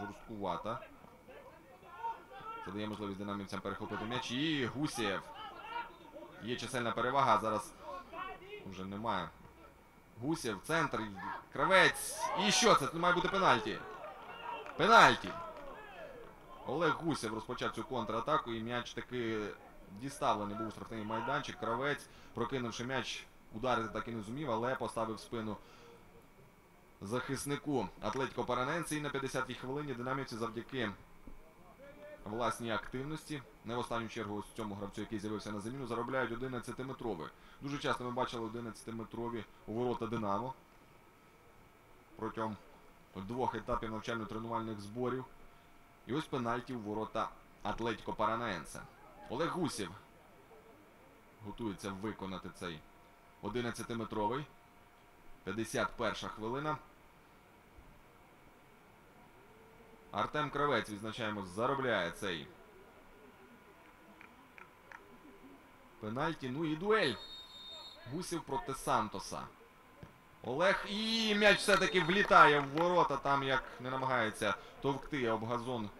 жорсткувата. Це дає можливість динамівцям перехопити м'яч. І Гусєв. Є чисельна перевага, зараз вже немає. Гусєв, центр, кравець. І що це? Це має бути пенальті. Пенальті. Олег Гусєв розпочав цю контратаку і м'яч таки діставлений був у штрафний майданчик. Кравець, прокинувши м'яч, ударити так і не зумів, але поставив спину захиснику Атлетіко Параненці. І на 50-й хвилині динамівці завдяки власній активності, не в останню чергу ось цьому гравцю, який з'явився на заміну, заробляють 11-метрові. Дуже часто ми бачили 11-метрові у ворота Динамо протягом двох етапів навчально-тренувальних зборів. І ось пенальті у ворота Атлетіко Паранаенсе. Олег Гусєв готується виконати цей 11-метровий. 51 хвилина. Артем Кравець, відзначаємо, заробляє цей пенальті. Ну і дуель. Гусів проти Сантоса. Олег і м'яч все-таки влітає в ворота, там як не намагається товкти об газон